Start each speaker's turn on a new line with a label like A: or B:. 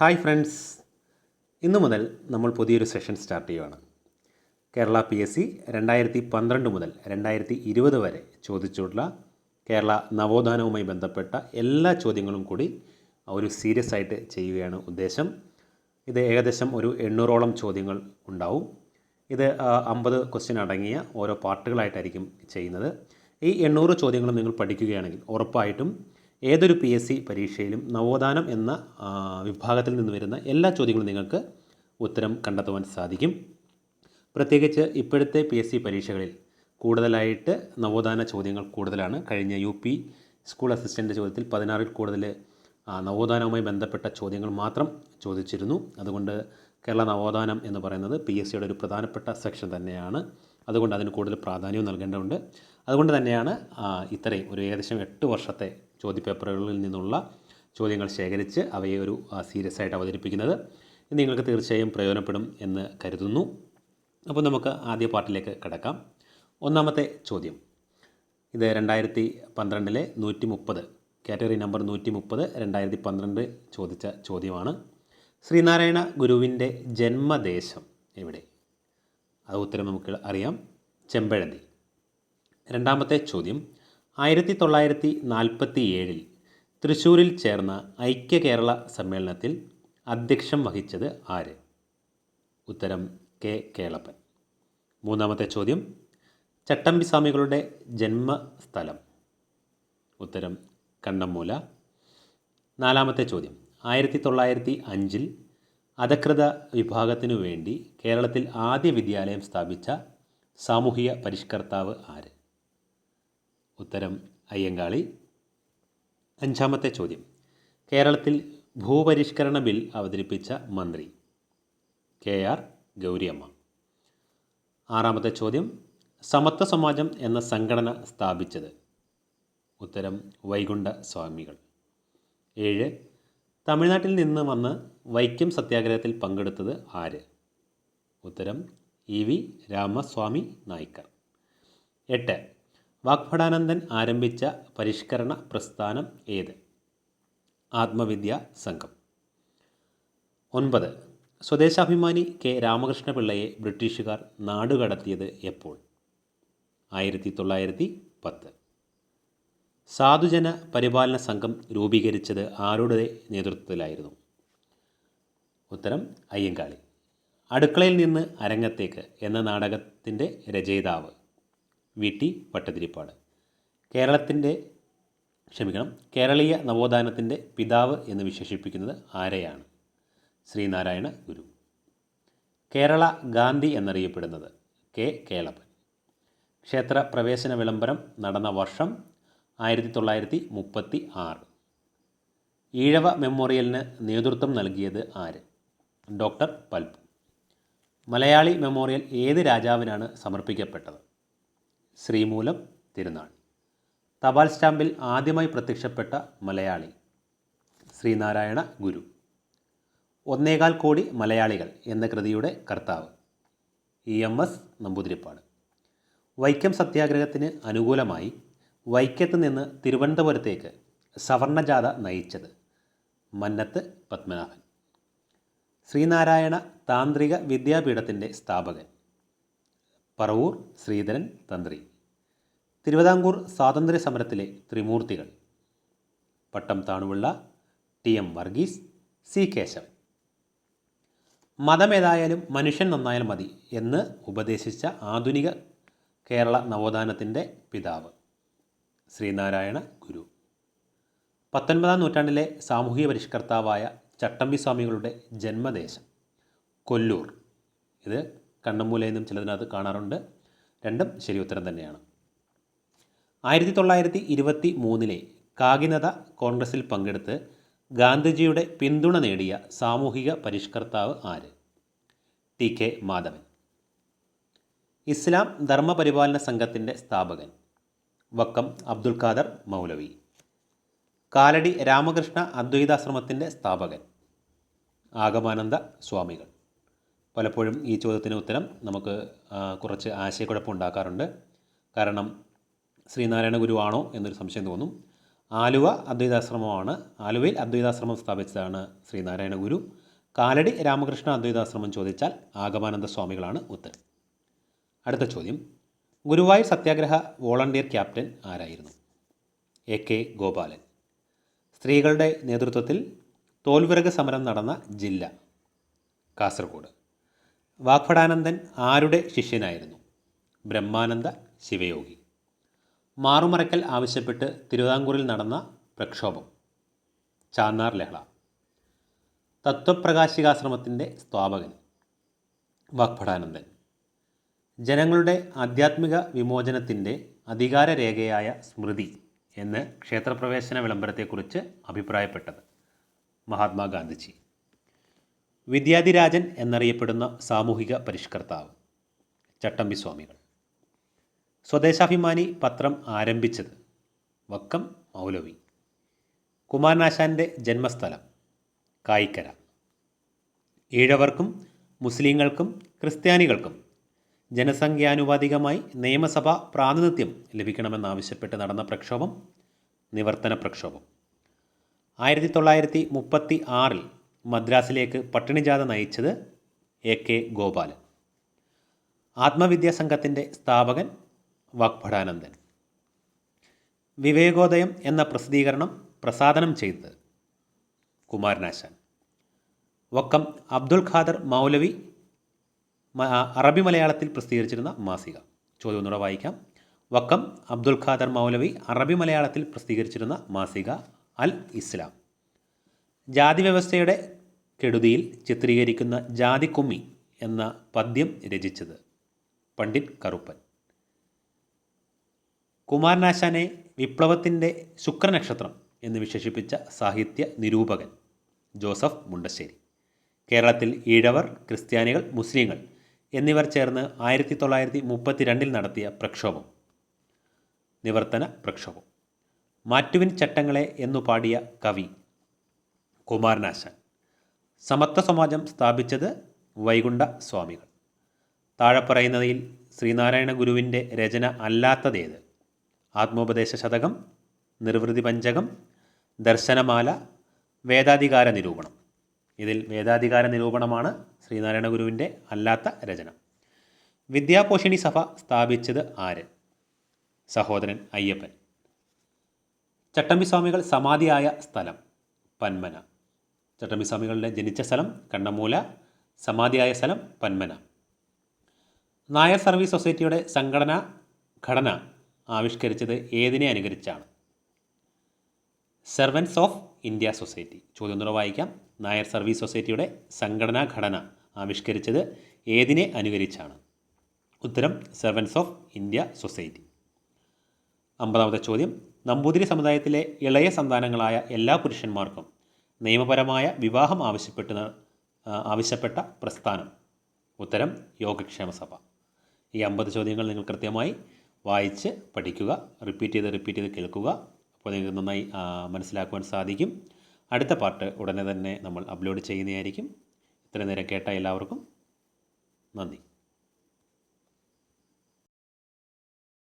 A: Hi friends. ഇന്നു മുതൽ നമ്മൾ പുതിയൊരു സെഷൻ സ്റ്റാർട്ട് ചെയ്യുകയാണ് കേരള പി എസ് സി രണ്ടായിരത്തി പന്ത്രണ്ട് മുതൽ രണ്ടായിരത്തി ഇരുപത് വരെ ചോദിച്ചുള്ള കേരള നവോത്ഥാനവുമായി ബന്ധപ്പെട്ട എല്ലാ ചോദ്യങ്ങളും കൂടി ഒരു സീരിയസ് ആയിട്ട് ചെയ്യുകയാണ് ഉദ്ദേശം. ഇത് ഏകദേശം ഒരു എണ്ണൂറോളം ചോദ്യങ്ങൾ ഉണ്ടാവും. ഇത് അമ്പത് ക്വസ്റ്റ്യൻ അടങ്ങിയ ഓരോ പാർട്ടുകളായിട്ടായിരിക്കും ചെയ്യുന്നത്. ഈ എണ്ണൂറ് ചോദ്യങ്ങളും നിങ്ങൾ പഠിക്കുകയാണെങ്കിൽ ഉറപ്പായിട്ടും ഏതൊരു പി എസ് സി പരീക്ഷയിലും നവോത്ഥാനം എന്ന വിഭാഗത്തിൽ നിന്ന് വരുന്ന എല്ലാ ചോദ്യങ്ങളും നിങ്ങൾക്ക് ഉത്തരം കണ്ടെത്തുവാൻ സാധിക്കും. പ്രത്യേകിച്ച് ഇപ്പോഴത്തെ പി എസ് സി പരീക്ഷകളിൽ കൂടുതലായിട്ട് നവോത്ഥാന ചോദ്യങ്ങൾ കൂടുതലാണ്. കഴിഞ്ഞ യു പി സ്കൂൾ അസിസ്റ്റന്റ് ചോദ്യത്തിൽ പതിനാറിൽ കൂടുതൽ നവോത്ഥാനവുമായി ബന്ധപ്പെട്ട ചോദ്യങ്ങൾ മാത്രം ചോദിച്ചിരുന്നു. അതുകൊണ്ട് കേരള നവോത്ഥാനം എന്ന് പറയുന്നത് പി എസ് സിയുടെ ഒരു പ്രധാനപ്പെട്ട സെക്ഷൻ തന്നെയാണ്. അതുകൊണ്ട് അതിന് കൂടുതൽ പ്രാധാന്യവും നൽകേണ്ടതുണ്ട്. അതുകൊണ്ട് തന്നെയാണ് ഇത്രയും ഒരു ഏകദേശം എട്ട് വർഷത്തെ ചോദ്യപേപ്പറുകളിൽ നിന്നുള്ള ചോദ്യങ്ങൾ ശേഖരിച്ച് അവയെ ഒരു സീരിയസ് ആയിട്ട് അവതരിപ്പിക്കുന്നത്. നിങ്ങൾക്ക് തീർച്ചയായും പ്രയോജനപ്പെടും എന്ന് കരുതുന്നു. അപ്പോൾ നമുക്ക് ആദ്യ പാർട്ടിലേക്ക് കിടക്കാം. ഒന്നാമത്തെ ചോദ്യം. ഇത് രണ്ടായിരത്തി പന്ത്രണ്ടിലെ നൂറ്റി മുപ്പത് കാറ്റഗറി നമ്പർ നൂറ്റി മുപ്പത് രണ്ടായിരത്തി പന്ത്രണ്ട് ചോദിച്ച ചോദ്യമാണ്. ശ്രീനാരായണ ഗുരുവിന്റെ ജന്മദേശം എവിടെ? അത് ഉത്തരം നമുക്ക് അറിയാം. ചെമ്പഴന്തി. രണ്ടാമത്തെ ചോദ്യം. ആയിരത്തി തൊള്ളായിരത്തി നാൽപ്പത്തി ഏഴിൽ തൃശ്ശൂരിൽ ചേർന്ന ഐക്യ കേരള സമ്മേളനത്തിൽ അധ്യക്ഷം വഹിച്ചത് ആര്? ഉത്തരം കെ. കേളപ്പൻ. മൂന്നാമത്തെ ചോദ്യം. ചട്ടമ്പി സ്വാമികളുടെ ജന്മസ്ഥലം. ഉത്തരം കണ്ണമ്മൂല. നാലാമത്തെ ചോദ്യം. ആയിരത്തി തൊള്ളായിരത്തി അഞ്ചിൽ അധകൃത വിഭാഗത്തിനു വേണ്ടി കേരളത്തിൽ ആദ്യ വിദ്യാലയം സ്ഥാപിച്ച സാമൂഹിക പരിഷ്കർത്താവ് ആര്? ഉത്തരം അയ്യങ്കാളി. അഞ്ചാമത്തെ ചോദ്യം. കേരളത്തിൽ ഭൂപരിഷ്കരണ ബിൽ അവതരിപ്പിച്ച മന്ത്രി കെ ആർ ഗൗരിയമ്മ. ആറാമത്തെ ചോദ്യം. സമത്വ സമാജം എന്ന സംഘടന സ്ഥാപിച്ചത്. ഉത്തരം വൈകുണ്ഠ സ്വാമികൾ. ഏഴ് തമിഴ്നാട്ടിൽ നിന്ന് വന്ന് വൈക്കം സത്യാഗ്രഹത്തിൽ പങ്കെടുത്തത് ആര്? ഉത്തരം ഇ വി രാമസ്വാമി നായ്ക്കർ. എട്ട് വാഗ്ഭടാനന്ദൻ ആരംഭിച്ച പരിഷ്കരണ പ്രസ്ഥാനം ഏത്? ആത്മവിദ്യ സംഘം. ഒൻപത് സ്വദേശാഭിമാനി കെ രാമകൃഷ്ണപിള്ളയെ ബ്രിട്ടീഷുകാർ നാടുകടത്തിയത് എപ്പോൾ? ആയിരത്തി തൊള്ളായിരത്തി പത്ത്. സാധുജന പരിപാലന സംഘം രൂപീകരിച്ചത് ആരുടെ നേതൃത്വത്തിലായിരുന്നു? ഉത്തരം അയ്യങ്കാളി. അടുക്കളയിൽ നിന്ന് അരങ്ങത്തേക്ക് എന്ന നാടകത്തിന്റെ രചയിതാവ് വി. ടി. പട്ടതിരിപ്പാട്. കേരളത്തിന്റെ ക്ഷമിക്കണം കേരളീയ നവോത്ഥാനത്തിന്റെ പിതാവ് എന്ന് വിശേഷിപ്പിക്കുന്നത് ആരെയാണ്? ശ്രീനാരായണ ഗുരു. കേരള ഗാന്ധി എന്നറിയപ്പെടുന്നത് കെ. കേളപ്പൻ. ക്ഷേത്ര പ്രവേശന വിളംബരം നടന്ന വർഷം ആയിരത്തി തൊള്ളായിരത്തി മുപ്പത്തി ആറ് ഈഴവ മെമ്മോറിയലിന് നേതൃത്വം നൽകിയത് ആര്? ഡോക്ടർ പൽപു മലയാളി മെമ്മോറിയൽ ഏത് രാജാവിനാണ് സമർപ്പിക്കപ്പെട്ടത്? ശ്രീമൂലം തിരുനാൾ. തപാൽ സ്റ്റാമ്പിൽ ആദ്യമായി പ്രത്യക്ഷപ്പെട്ട മലയാളി ശ്രീനാരായണ ഗുരു. ഒന്നേകാൽ കോടി മലയാളികൾ എന്ന കൃതിയുടെ കർത്താവ് E M S Namboodiripad. Vaikom സത്യാഗ്രഹത്തിന് അനുകൂലമായി വൈക്കത്ത് നിന്ന് തിരുവനന്തപുരത്തേക്ക് സവർണജാഥ നയിച്ചത് മന്നത്ത് പത്മനാഭൻ. ശ്രീനാരായണ താന്ത്രിക വിദ്യാപീഠത്തിന്റെ സ്ഥാപകൻ. പറവൂർ ശ്രീധരൻ തന്ത്രി. തിരുവിതാംകൂർ സ്വാതന്ത്ര്യ സമരത്തിലെ ത്രിമൂർത്തികൾ. Pattom Thanupillai T M Varghese C Kesavan. മതമേതായാലും മനുഷ്യൻ നന്നായാൽ മതി എന്ന് ഉപദേശിച്ച ആധുനിക കേരള നവോത്ഥാനത്തിന്റെ പിതാവ്. ശ്രീനാരായണ ഗുരു. പത്തൊൻപതാം നൂറ്റാണ്ടിലെ സാമൂഹിക പരിഷ്കർത്താവായ ചട്ടമ്പി സ്വാമികളുടെ ജന്മദേശം കൊല്ലൂർ. ഇത് കണ്ണമൂലയിൽ നിന്നും ചിലതിനകത്ത് കാണാറുണ്ട്. രണ്ടും ശരി ഉത്തരം തന്നെയാണ്. ആയിരത്തി തൊള്ളായിരത്തി ഇരുപത്തി മൂന്നിലെ കാകിനത കോൺഗ്രസിൽ പങ്കെടുത്ത് ഗാന്ധിജിയുടെ പിന്തുണ നേടിയ സാമൂഹിക പരിഷ്കർത്താവ് ആര്? T K Madhavan. ഇസ്ലാം ധർമ്മപരിപാലന സംഘത്തിന്റെ സ്ഥാപകൻ വക്കം അബ്ദുൽ ഖാദർ മൗലവി. കാലടി രാമകൃഷ്ണ അദ്വൈതാശ്രമത്തിന്റെ സ്ഥാപകൻ. ആഗമാനന്ദ സ്വാമികൾ. പലപ്പോഴും ഈ ചോദ്യത്തിന് ഉത്തരം നമുക്ക് കുറച്ച് ആശയക്കുഴപ്പം ഉണ്ടാക്കാറുണ്ട്. കാരണം ശ്രീനാരായണ ഗുരു ആണോ എന്നൊരു സംശയം തോന്നും. ആലുവ അദ്വൈതാശ്രമമാണ് ആലുവയിൽ അദ്വൈതാശ്രമം സ്ഥാപിച്ചതാണ് ശ്രീനാരായണ ഗുരു. കാലടി രാമകൃഷ്ണ അദ്വൈതാശ്രമം ചോദിച്ചാൽ ആഗമാനന്ദ സ്വാമികളാണ് ഉത്തരം. അടുത്ത ചോദ്യം. ഗുരുവായൂർ സത്യാഗ്രഹ വോളണ്ടിയർ ക്യാപ്റ്റൻ ആരായിരുന്നു? A K Gopalan. സ്ത്രീകളുടെ നേതൃത്വത്തിൽ തോൽവിറക സമരം നടന്ന ജില്ല കാസർഗോഡ്. വാഗ്ഭടാനന്ദൻ ആരുടെ ശിഷ്യനായിരുന്നു? ബ്രഹ്മാനന്ദ ശിവയോഗി. മാറുമറയ്ക്കൽ ആവശ്യപ്പെട്ട് തിരുവിതാംകൂറിൽ നടന്ന പ്രക്ഷോഭം. ചാന്നാർ ലഹള. തത്വപ്രകാശികാശ്രമത്തിന്റെ സ്ഥാപകൻ. വാഗ്ഭടാനന്ദൻ. ജനങ്ങളുടെ ആധ്യാത്മിക വിമോചനത്തിന്റെ അധികാരരേഖയായ സ്മൃതി എന്ന് ക്ഷേത്രപ്രവേശന വിളംബരത്തെക്കുറിച്ച് അഭിപ്രായപ്പെട്ടത് മഹാത്മാഗാന്ധിജി വിദ്യാധിരാജൻ എന്നറിയപ്പെടുന്ന സാമൂഹിക പരിഷ്കർത്താവ് ചട്ടമ്പി സ്വാമികൾ. സ്വദേശാഭിമാനി പത്രം ആരംഭിച്ചത് വക്കം മൗലവി. കുമാരനാശാന്റെ ജന്മസ്ഥലം കായിക്കര. ഈഴവർക്കും മുസ്ലിങ്ങൾക്കും ക്രിസ്ത്യാനികൾക്കും ജനസംഖ്യാനുപാതികമായി നിയമസഭാ പ്രാതിനിധ്യം ലഭിക്കണമെന്നാവശ്യപ്പെട്ട് നടന്ന പ്രക്ഷോഭം നിവർത്തന പ്രക്ഷോഭം. ആയിരത്തി തൊള്ളായിരത്തി മുപ്പത്തി ആറിൽ മദ്രാസിലേക്ക് പട്ടിണിജാഥ നയിച്ചത് എ കെ ഗോപാലൻ. ആത്മവിദ്യാ സംഘത്തിന്റെ സ്ഥാപകൻ വാഗ്ഭടാനന്ദൻ വിവേകോദയം എന്ന പ്രസിദ്ധീകരണം പ്രസാദനം ചെയ്തത് കുമാരനാശാൻ. വക്കം അബ്ദുൽ ഖാദർ മൗലവി അറബി മലയാളത്തിൽ പ്രസിദ്ധീകരിച്ചിരുന്ന മാസിക. ചോദ്യം ഒന്നുകൂടെ വായിക്കാം. വക്കം അബ്ദുൽ ഖാദർ മൗലവി അറബി മലയാളത്തിൽ പ്രസിദ്ധീകരിച്ചിരുന്ന മാസിക അൽ ഇസ്ലാം. ജാതി വ്യവസ്ഥയുടെ കെടുതിയിൽ ചിത്രീകരിക്കുന്ന ജാതിക്കുമ്മി എന്ന പദ്യം രചിച്ചത് പണ്ഡിറ്റ് കറുപ്പൻ. കുമാരനാശാനെ വിപ്ലവത്തിന്റെ ശുക്രനക്ഷത്രം എന്ന് വിശേഷിപ്പിച്ച സാഹിത്യ നിരൂപകൻ ജോസഫ് മുണ്ടശ്ശേരി. കേരളത്തിൽ ഈഴവർ ക്രിസ്ത്യാനികൾ മുസ്ലിങ്ങൾ എന്നിവർ ചേർന്ന് ആയിരത്തി തൊള്ളായിരത്തി മുപ്പത്തി രണ്ടിൽ നടത്തിയ പ്രക്ഷോഭം. നിവർത്തന പ്രക്ഷോഭം. മാറ്റുവിൻ ചട്ടങ്ങളെ എന്നു പാടിയ കവി കുമാരനാശാൻ. സമത്വ സമാജം സ്ഥാപിച്ചത് വൈകുണ്ഠ സ്വാമികൾ. താഴെ പറയുന്നതിൽ ശ്രീനാരായണ ഗുരുവിന്റെ രചന അല്ലാത്തതേത്? ആത്മോപദേശ ശതകം നിർവൃതി പഞ്ചകം ദർശനമാല വേദാധികാര നിരൂപണം. ഇതിൽ വേദാധികാര നിരൂപണമാണ് ശ്രീനാരായണ ഗുരുവിന്റെ അല്ലാത്ത രചന. വിദ്യാപോഷിണി സഭ സ്ഥാപിച്ചത് ആര്? സഹോദരൻ അയ്യപ്പൻ. ചട്ടമ്പിസ്വാമികൾ സമാധിയായ സ്ഥലം പന്മന. ചട്ടമ്പിസ്വാമികളുടെ ജനിച്ച സ്ഥലം കണ്ണമൂല. സമാധിയായ സ്ഥലം പന്മന. നായർ സർവീസ് സൊസൈറ്റിയുടെ സംഘടനാ ഘടന ആവിഷ്കരിച്ചത് ഏതിനെ അനുകരിച്ചാണ്? Servants of India society. ചോദ്യം വായിക്കാം. നായർ സർവീസ് സൊസൈറ്റിയുടെ സംഘടനാ ഘടന. ആവിഷ്കരിച്ചത് ഏതിനെ അനുകരിച്ചാണ്? ഉത്തരം സെർവൻസ് ഓഫ് ഇന്ത്യ സൊസൈറ്റി അമ്പതാമത്തെ ചോദ്യം. നമ്പൂതിരി സമുദായത്തിലെ ഇളയ സന്താനങ്ങളായ എല്ലാ പുരുഷന്മാർക്കും നിയമപരമായ വിവാഹം ആവശ്യപ്പെട്ട ആവശ്യപ്പെട്ട പ്രസ്ഥാനം. ഉത്തരം യോഗക്ഷേമ സഭ. ഈ അമ്പത് ചോദ്യങ്ങൾ നിങ്ങൾ കൃത്യമായി വായിച്ച് പഠിക്കുക റിപ്പീറ്റ് ചെയ്ത് റിപ്പീറ്റ് ചെയ്ത് കേൾക്കുക. അപ്പോൾ നിങ്ങൾക്ക് നന്നായി മനസ്സിലാക്കുവാൻ സാധിക്കും. അടുത്ത പാർട്ട് ഉടനെ തന്നെ നമ്മൾ അപ്ലോഡ് ചെയ്യുന്നതായിരിക്കും. ഇത്രയും നേരം കേട്ട എല്ലാവർക്കും നന്ദി.